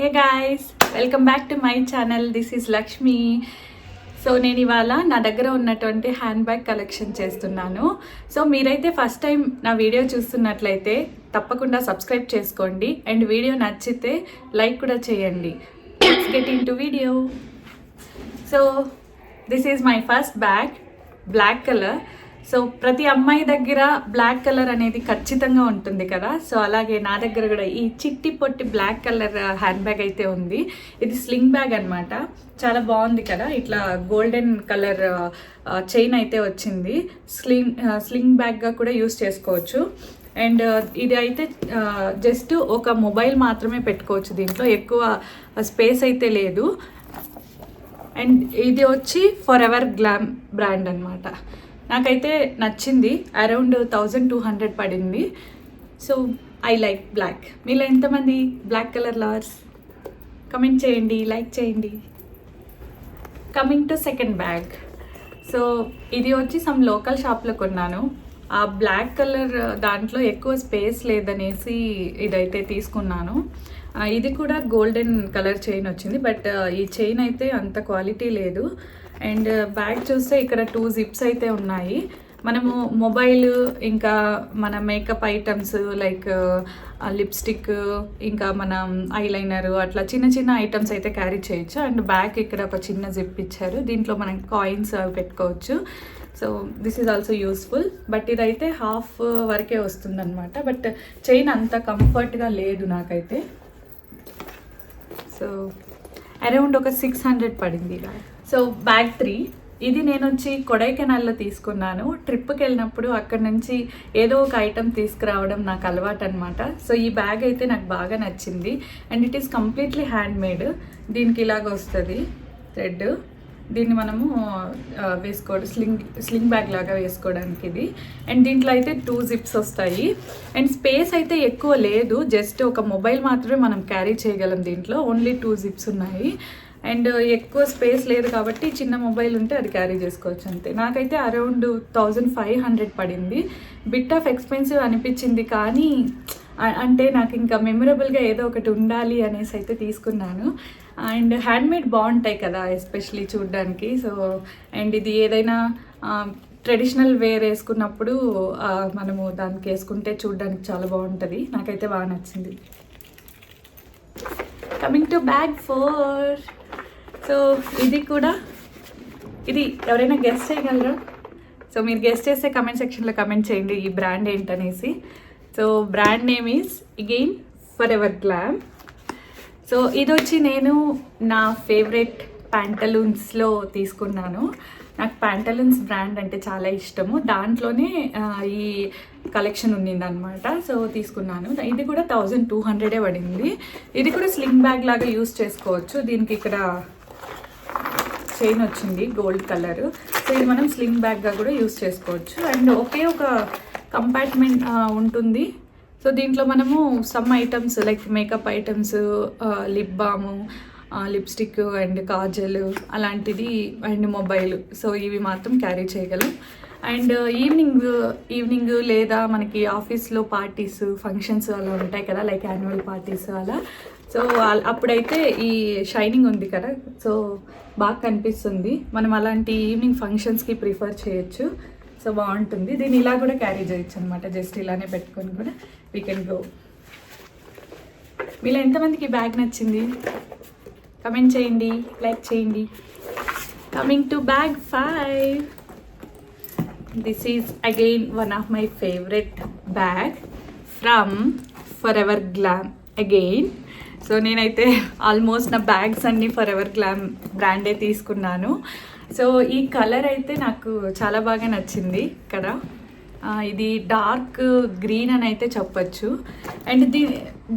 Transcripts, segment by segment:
Hey guys welcome back to my channel this is Lakshmi so నేను ఇవాళ నా దగ్గర ఉన్నటువంటి హ్యాండ్ బ్యాగ్ కలెక్షన్ చేస్తున్నాను. సో మీరైతే ఫస్ట్ టైం నా వీడియో చూస్తున్నట్లయితే తప్పకుండా సబ్స్క్రైబ్ చేసుకోండి. అండ్ వీడియో నచ్చితే లైక్ కూడా చేయండి. Get into video so this is my first bag black colour so ప్రతి అమ్మాయి దగ్గర బ్లాక్ కలర్ అనేది ఖచ్చితంగా ఉంటుంది కదా. సో అలాగే నా దగ్గర కూడా ఈ చిట్టి పొట్టి బ్లాక్ కలర్ హ్యాండ్ బ్యాగ్ అయితే ఉంది. ఇది స్లింగ్ బ్యాగ్ అన్నమాట. చాలా బాగుంది కదా. ఇట్లా గోల్డెన్ కలర్ చైన్ అయితే వచ్చింది. స్లింగ్ స్లింగ్ బ్యాగ్గా కూడా యూస్ చేసుకోవచ్చు. అండ్ uh, ఇది అయితే uh, జస్ట్ ఒక మొబైల్ మాత్రమే పెట్టుకోవచ్చు దీంట్లో. ఎక్కువ uh, స్పేస్ అయితే లేదు. అండ్ ఇది వచ్చి ఫర్ ఎవర్ గ్లామ్ బ్రాండ్ అనమాట నాకైతే నచ్చింది. అరౌండ్ థౌజండ్ టూ హండ్రెడ్ పడింది. సో ఐ లైక్ బ్లాక్ మీలో ఎంతమంది బ్లాక్ కలర్ లవర్స్ కమెంట్ చేయండి లైక్ చేయండి. Coming to second bag so ఇది వచ్చి సమ్ లోకల్ షాప్లో కొన్నాను. ఆ బ్లాక్ కలర్ uh, దాంట్లో ఎక్కువ స్పేస్ లేదనేసి ఇదైతే తీసుకున్నాను. Uh, ఇది కూడా గోల్డెన్ కలర్ చైన్ వచ్చింది బట్ uh, ఈ చైన్ అయితే అంత క్వాలిటీ లేదు. అండ్ బ్యాగ్ చూస్తే ఇక్కడ టూ జిప్స్ అయితే ఉన్నాయి. మనము మొబైల్ ఇంకా మన మేకప్ ఐటమ్స్ లైక్ లిప్స్టిక్ ఇంకా మనం ఐలైనర్ అట్లా చిన్న చిన్న ఐటమ్స్ అయితే క్యారీ చేయొచ్చు. అండ్ బ్యాక్ ఇక్కడ ఒక చిన్న జిప్ ఇచ్చారు. దీంట్లో మనం కాయిన్స్ అవి పెట్టుకోవచ్చు. So this is also useful but ఇదైతే హాఫ్ వరకే వస్తుందన్నమాట. బట్ చైన్ అంత కంఫర్ట్గా లేదు నాకైతే. సో అరౌండ్ ఒక సిక్స్ హండ్రెడ్ పడింది బ్యాగ్ సో బ్యాగ్ త్రీ ఇది నేను వచ్చి కొడైకెనాల్లో తీసుకున్నాను. ట్రిప్కి వెళ్ళినప్పుడు అక్కడ నుంచి ఏదో ఒక ఐటెం తీసుకురావడం నాకు అలవాటు అనమాట సో ఈ బ్యాగ్ అయితే నాకు బాగా నచ్చింది. And it is completely hand made దీనికి ఇలాగ వస్తుంది. థ్రెడ్ దీన్ని మనము వేసుకోవడం స్లింగ్ స్లింగ్ బ్యాగ్ లాగా వేసుకోవడానికి ఇది. అండ్ దీంట్లో అయితే టూ జిప్స్ వస్తాయి. అండ్ స్పేస్ అయితే ఎక్కువ లేదు. జస్ట్ ఒక మొబైల్ మాత్రమే మనం క్యారీ చేయగలం దీంట్లో. ఓన్లీ టూ జిప్స్ ఉన్నాయి. అండ్ ఎక్కువ స్పేస్ లేదు కాబట్టి చిన్న మొబైల్ ఉంటే అది క్యారీ చేసుకోవచ్చు అంతే. నాకైతే అరౌండ్ థౌజండ్ ఫైవ్ హండ్రెడ్ పడింది. బిట్ ఆఫ్ ఎక్స్పెన్సివ్ అనిపించింది కానీ అంటే నాకు ఇంకా మెమరబుల్గా ఏదో ఒకటి ఉండాలి అనేసి అయితే తీసుకున్నాను. అండ్ హ్యాండ్మేడ్ బాగుంటాయి కదా ఎస్పెషలీ చూడడానికి. సో అండ్ ఇది ఏదైనా ట్రెడిషనల్ వేర్ వేసుకున్నప్పుడు మనము దానికి వేసుకుంటే చూడడానికి చాలా బాగుంటుంది. నాకైతే బాగా నచ్చింది. Coming to bag four so ఇది కూడా ఇది ఎవరైనా గెస్ట్ చేయగలరా? సో మీరు గెస్ట్ చేస్తే కమెంట్ సెక్షన్లో కమెంట్ చేయండి ఈ brand ఏంటనేసి. So brand name is again Forever Glam so ఇది వచ్చి నేను నా ఫేవరెట్ ప్యాంటలూన్స్లో తీసుకున్నాను. నాకు ప్యాంటలూన్స్ బ్రాండ్ అంటే చాలా ఇష్టము. దాంట్లోనే ఈ కలెక్షన్ ఉన్నిందనమాట సో తీసుకున్నాను. ఇది కూడా థౌజండ్ టూ హండ్రెడే పడింది. ఇది కూడా స్లింగ్ బ్యాగ్ లాగా యూస్ చేసుకోవచ్చు. దీనికి ఇక్కడ చైన్ వచ్చింది గోల్డ్ కలర్. సో ఇది మనం స్లింగ్ బ్యాగ్గా కూడా యూస్ చేసుకోవచ్చు. అండ్ ఒకే ఒక కంపార్ట్మెంట్ ఉంటుంది. సో దీంట్లో మనము some items like makeup items lip balm lipstick and kajal అలాంటిది అండ్ మొబైల్. సో ఇవి మాత్రం క్యారీ చేయగలం. And uh, evening evening uh, లేదా మనకి ఆఫీస్లో పార్టీస్ ఫంక్షన్స్ అలా ఉంటాయి కదా లైక్ యాన్యువల్ పార్టీస్ అలా. సో అప్పుడైతే ఈ షైనింగ్ ఉంది కదా సో బాగా కనిపిస్తుంది. మనం అలాంటి ఈవినింగ్ ఫంక్షన్స్కి ప్రిఫర్ చేయొచ్చు. సో బాగుంటుంది. దీన్ని ఇలా కూడా క్యారీ చేయొచ్చు అనమాట జస్ట్ ఇలానే పెట్టుకొని కూడా వీ కెన్ గో మీలో ఎంతమందికి బ్యాగ్ నచ్చింది? కమెంట్ చేయండి లైక్ చేయండి. Coming to bag five this is again one of my favourite bag from Forever Glam again so నేనైతే ఆల్మోస్ట్ నా బ్యాగ్స్ అన్నీ ఫర్ ఎవర్ గ్లామ్ బ్రాండే తీసుకున్నాను. సో ఈ కలర్ అయితే నాకు చాలా బాగా నచ్చింది కదా ఇది డార్క్ గ్రీన్ అని అయితే చెప్పచ్చు. అండ్ దీ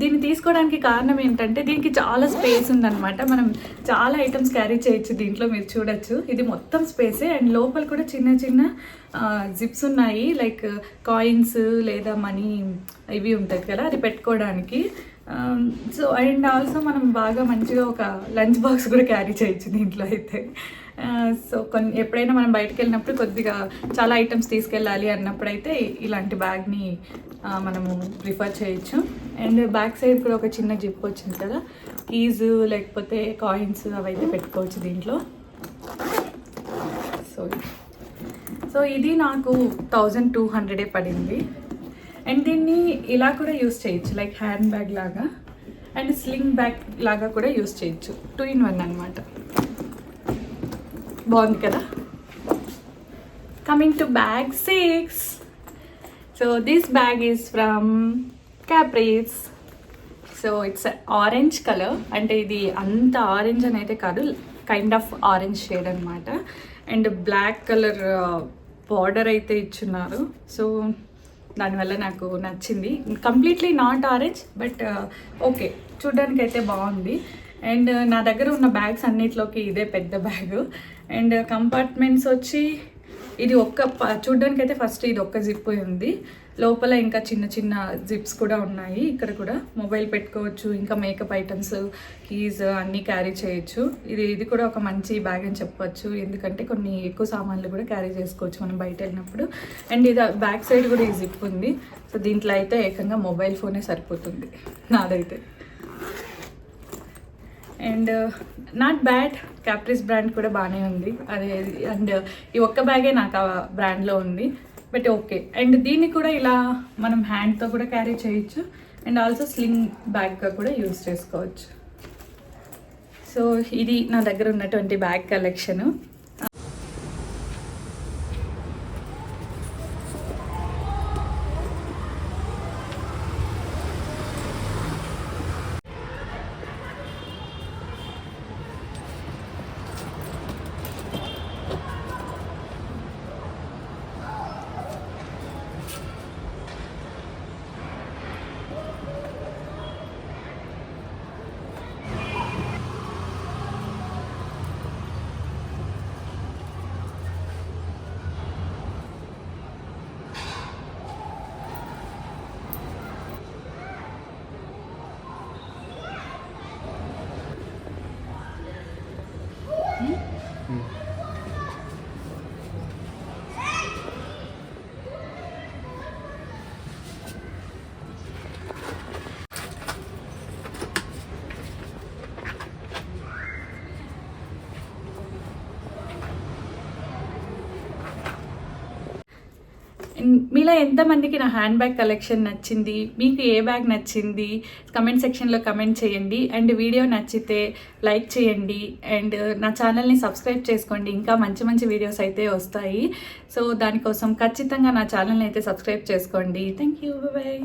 దీన్ని తీసుకోవడానికి కారణం ఏంటంటే దీనికి చాలా స్పేస్ ఉందన్నమాట. మనం చాలా ఐటమ్స్ క్యారీ చేయొచ్చు దీంట్లో మీరు చూడొచ్చు. ఇది మొత్తం స్పేసే. అండ్ లోపల కూడా చిన్న చిన్న జిప్స్ ఉన్నాయి. లైక్ కాయిన్స్ లేదా మనీ ఇవి ఉంటుంది కదా అది పెట్టుకోవడానికి. సో అండ్ ఆల్సో మనం బాగా మంచిగా ఒక లంచ్ బాక్స్ కూడా క్యారీ చేయొచ్చు దీంట్లో అయితే. సో కొన్ని ఎప్పుడైనా మనం బయటకు వెళ్ళినప్పుడు కొద్దిగా చాలా ఐటమ్స్ తీసుకెళ్ళాలి అన్నప్పుడైతే ఇలాంటి బ్యాగ్ని మనము ప్రిఫర్ చేయొచ్చు. అండ్ బ్యాక్ సైడ్ కూడా ఒక చిన్న జిప్ వచ్చింది కదా కీజ్ లేకపోతే కాయిన్స్ అవైతే పెట్టుకోవచ్చు దీంట్లో. సో సో ఇది నాకు థౌజండ్ టూ హండ్రెడే పడింది. అండ్ దీన్ని ఇలా కూడా యూస్ చేయొచ్చు లైక్ హ్యాండ్ బ్యాగ్ లాగా. అండ్ స్లింగ్ బ్యాగ్ లాగా కూడా యూస్ చేయొచ్చు టూ ఇన్ వన్ అనమాట బాగుంది కదా? Coming to bag six so this bag is from Caprese so it's orange colour అంటే ఇది అంత ఆరెంజ్ అని అయితే కాదు కైండ్ ఆఫ్ ఆరెంజ్ షేడ్ అనమాట అండ్ బ్లాక్ కలర్ బార్డర్ అయితే ఇచ్చున్నారు. సో దానివల్ల నాకు నచ్చింది. Completely not orange but okay చూడ్డానికి అయితే బాగుంది. అండ్ నా దగ్గర ఉన్న బ్యాగ్స్ అన్నిట్లోకి ఇదే పెద్ద బ్యాగ్. అండ్ కంపార్ట్మెంట్స్ వచ్చి ఇది ఒక్క చూడ్డానికైతే అయితే ఫస్ట్ ఇది ఒక్క జిప్ ఉంది. లోపల ఇంకా చిన్న చిన్న జిప్స్ కూడా ఉన్నాయి ఇక్కడ కూడా. మొబైల్ పెట్టుకోవచ్చు ఇంకా మేకప్ ఐటమ్స్ కీస్ అన్నీ క్యారీ చేయొచ్చు. ఇది ఇది కూడా ఒక మంచి బ్యాగ్ అని చెప్పొచ్చు. ఎందుకంటే కొన్ని ఎక్కువ సామాన్లు కూడా క్యారీ చేసుకోవచ్చు మనం బయట వెళ్ళినప్పుడు. అండ్ ఇది బ్యాక్ సైడ్ కూడా ఈ జిప్ ఉంది. సో దీంట్లో అయితే ఏకంగా మొబైల్ ఫోనే సరిపోతుంది నాదైతే. And not bad Caprese brand కూడా బాగానే ఉంది. అదే అండ్ ఈ ఒక్క బ్యాగే నాకు ఆ బ్రాండ్లో ఉంది. But okay. అండ్ దీన్ని కూడా ఇలా మనం హ్యాండ్తో కూడా క్యారీ చేయొచ్చు. అండ్ ఆల్సో స్లింగ్ బ్యాగ్గా కూడా యూజ్ చేసుకోవచ్చు. సో ఇది నా దగ్గర ఉన్నటువంటి బ్యాగ్ కలెక్షను. మీలో ఎంతమందికి నా హ్యాండ్ బ్యాగ్ కలెక్షన్ నచ్చింది? మీకు ఏ బ్యాగ్ నచ్చింది? కమెంట్ సెక్షన్లో కమెంట్ చేయండి. అండ్ వీడియో నచ్చితే లైక్ చేయండి. అండ్ నా ఛానల్ని సబ్స్క్రైబ్ చేసుకోండి. ఇంకా మంచి మంచి వీడియోస్ అయితే వస్తాయి. సో దానికోసం ఖచ్చితంగా నా ఛానల్ని అయితే సబ్స్క్రైబ్ చేసుకోండి. Thank you. బాయ్